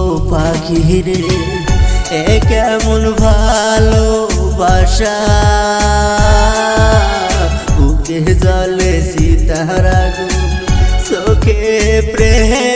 ও পাখি রে এ কেমন ভালোবাসা। বুকে জলে সীতারা গো চোখে প্রেমের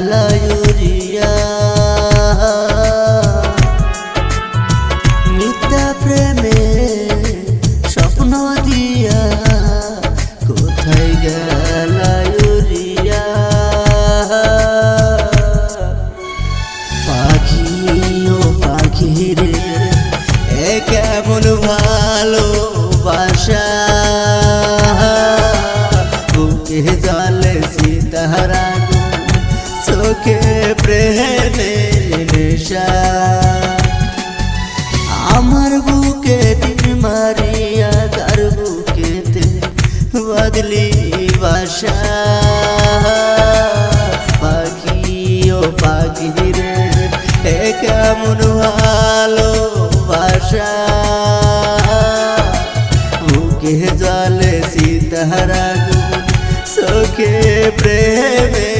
lời বুকে জলে সীতারা সখে চোখে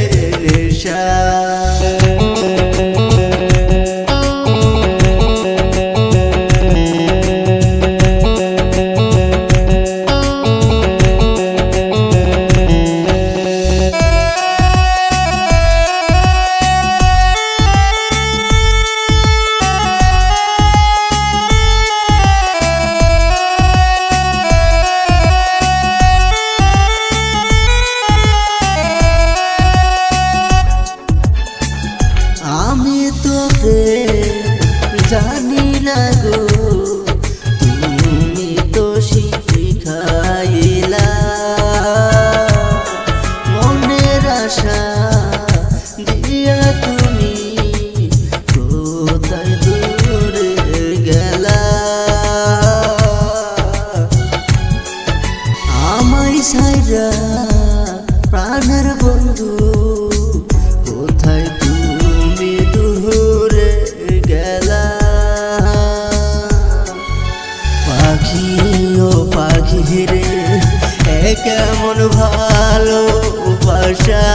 পাখি ও পাখি রে কেমন ভালো বাসা